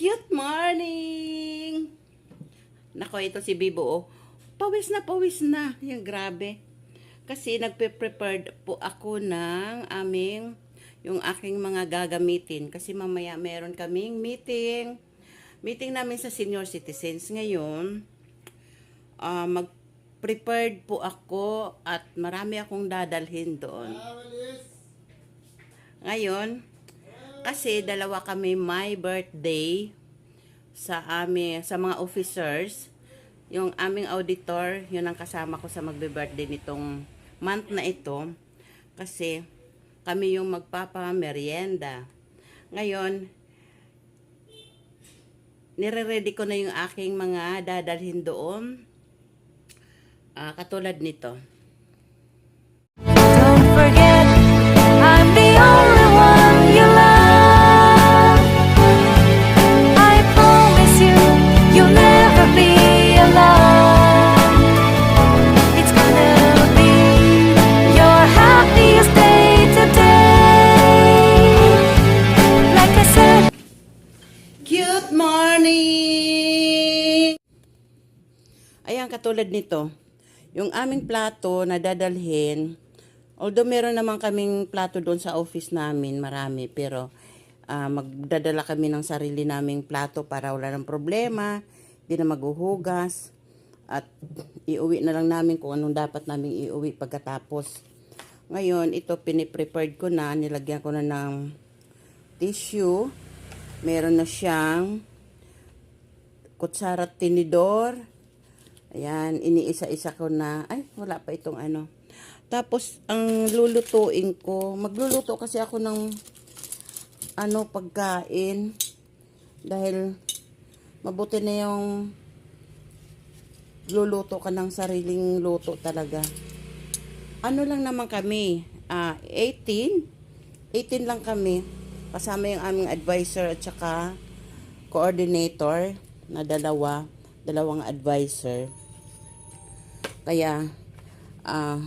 Cute morning! Nako, ito si Bibo. Oh. Pawis na, pawis na. Yan, grabe. Kasi nagpe-prepared po ako ng aming, yung aking mga gagamitin. Kasi mamaya meron kaming meeting. Meeting namin sa senior citizens. Ngayon, ah, mag-prepared po ako at marami akong dadalhin doon. Ngayon, kasi dalawa kami my birthday sa amin sa mga officers. Yung aming auditor, yun ang kasama ko sa magbe-birthday nitong month na ito. Kasi kami yung magpapa-merienda. Ngayon, nire-ready ko na yung aking mga dadalhin doon. Ah, katulad nito. Morning! Ayan, katulad nito. Yung aming plato na dadalhin, although meron naman kaming plato doon sa office namin, marami, pero ah, magdadala kami ng sarili naming plato para wala ng problema, hindi na maghuhugas, at iuwi na lang namin kung anong dapat namin iuwi pagkatapos. Ngayon, ito piniprepared ko na, nilagyan ko na ng tissue, meron na siyang kutsara at tinidor. Ayan, iniisa-isa ko na. Ay, wala pa itong ano. Tapos, ang lulutuin ko, magluluto kasi ako ng ano, pagkain. Dahil, mabuti na yung luluto ka ng sariling luto talaga. Ano lang naman kami, ah 18. 18 lang kami. Kasama yung aming advisor at saka coordinator na dalawa, dalawang advisor. Kaya, ah,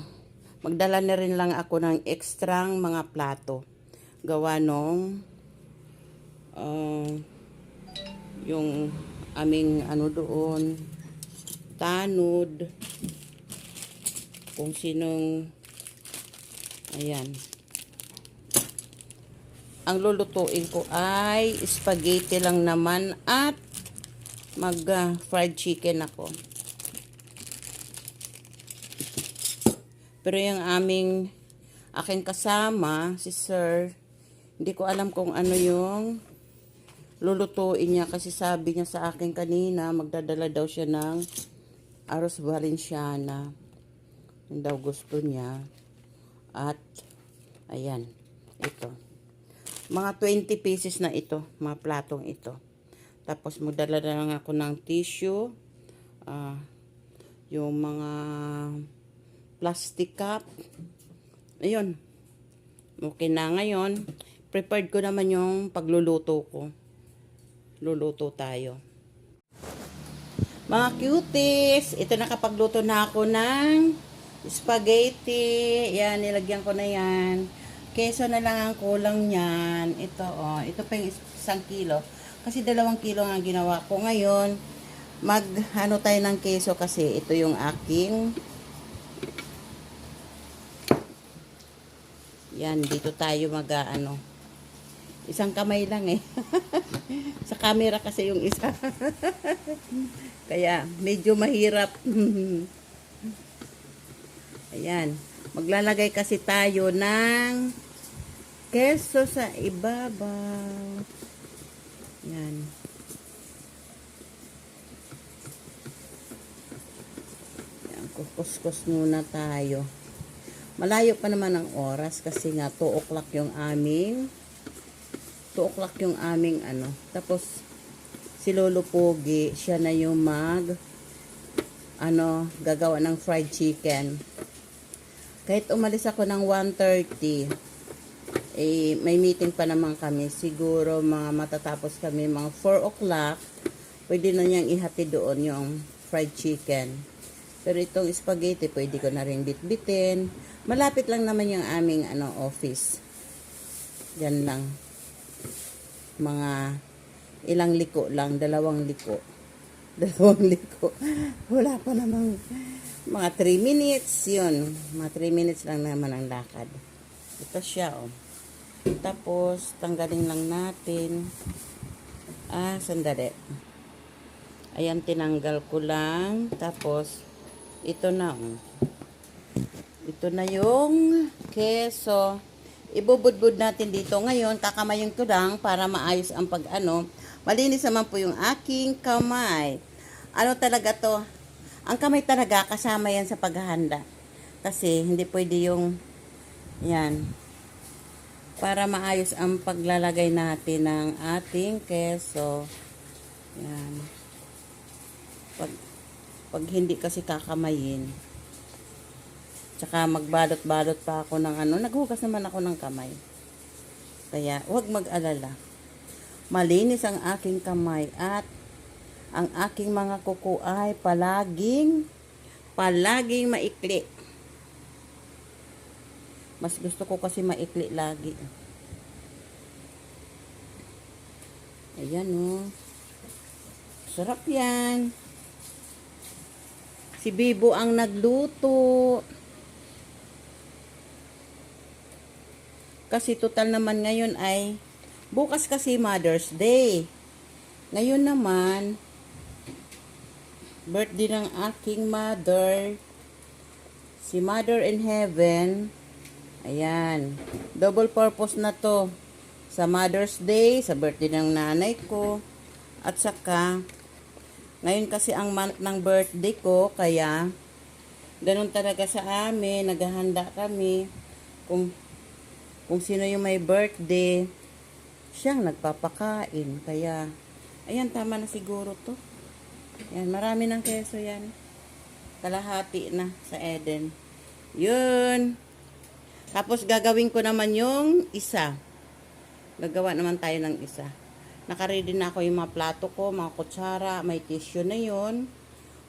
magdala na rin lang ako ng ekstrang mga plato. Gawa nung, ah, yung aming ano doon, tanod, kung sinong, ayan. Ang lulutuin ko ay spaghetti lang naman at mag ah, fried chicken ako. Pero yung aming aking kasama, si Sir, hindi ko alam kung ano yung lulutuin niya kasi sabi niya sa akin kanina, magdadala daw siya ng arroz valenciana. Yun daw gusto niya. At, ayan, ito. Mga 20 pieces na ito, mga platong ito. Tapos magdala na lang ako ng tissue, ah, yung mga plastic cup. Ayun. Okay na ngayon. Prepared ko naman yung pagluluto ko. Luluto tayo. Mga cuties, ito nakapagluto na ako ng spaghetti. Yan, nilagyan ko na yan. Keso na lang ang kulang niyan. Ito, oh. Ito pa yung is- isang kilo. Kasi dalawang kilo nga ginawa ko. Ngayon, mag, ano tayo ng keso kasi ito yung aking Yan, dito tayo mag ano. Isang kamay lang eh. Sa camera kasi yung isa. Kaya medyo mahirap. Ayan. Maglalagay kasi tayo ng keso sa ibabaw. Yan. Yan, kukuskus muna tayo. Malayo pa naman ang oras kasi nga 2 o'clock yung aming 2 o'clock yung aming ano. Tapos si Lolo Pogi, siya na yung mag ano, gagawa ng fried chicken. Kahit umalis ako ng 1.30, eh, may meeting pa naman kami. Siguro mga matatapos kami mga 4 o'clock, pwede na niyang ihati doon yung fried chicken. Pero itong spaghetti, pwede ko na rin bitbitin. Malapit lang naman yung aming ano, office. Yan lang. Mga ilang liko lang, dalawang liko. Dalawang liko. Wala pa namang mga 3 minutes yun. Mga 3 minutes lang naman ang lakad. Ito siya, oh. Tapos, tanggalin lang natin. Ah, sandali. Ayan, tinanggal ko lang. Tapos, ito na, oh. Ito na yung keso. Ibubudbud natin dito. Ngayon, kakamayin ko lang para maayos ang pag-ano. Malinis naman po yung aking kamay. Ano talaga to? Ang kamay talaga, kasama yan sa paghahanda. Kasi, hindi pwede yung, yan, para maayos ang paglalagay natin ng ating keso. Yan. Pag, pag hindi kasi kakamayin. Tsaka magbalot-balot pa ako ng ano. Naghugas naman ako ng kamay. Kaya huwag mag-alala. Malinis ang aking kamay at ang aking mga kuko ay palaging palaging maikli. Mas gusto ko kasi maikli lagi. Ayan oh. Sarap yan. Si Bibo ang nagluto. Kasi total naman ngayon ay bukas kasi Mother's Day. Ngayon naman birthday ng aking mother. Si Mother in Heaven. Ayan. Double purpose na to. Sa Mother's Day, sa birthday ng nanay ko. At saka, ngayon kasi ang month ng birthday ko, kaya, ganun talaga sa amin, naghahanda kami. Kung, kung sino yung may birthday, siyang nagpapakain. Kaya, ayan, tama na siguro to. Yan, marami ng keso yan. Kalahati na sa Eden. Yun. Tapos gagawin ko naman yung isa. Gagawa naman tayo ng isa. Nakaready na ako yung mga plato ko, mga kutsara, may tissue na yun.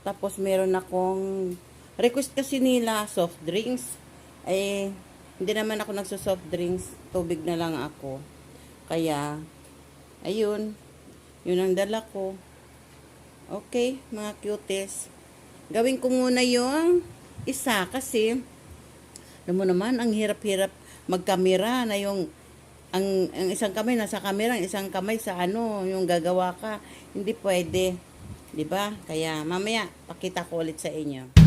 Tapos meron akong request kasi nila soft drinks. Eh, hindi naman ako nagso-soft drinks. Tubig na lang ako. Kaya, ayun. Yun ang dala ko. Okay, mga cuties. Gawin ko muna yung isa kasi alam mo naman, ang hirap-hirap magkamera na yung ang, ang isang kamay nasa kamera, ang isang kamay sa ano, yung gagawa ka. Hindi pwede. 'Di ba? Kaya mamaya pakita ko ulit sa inyo.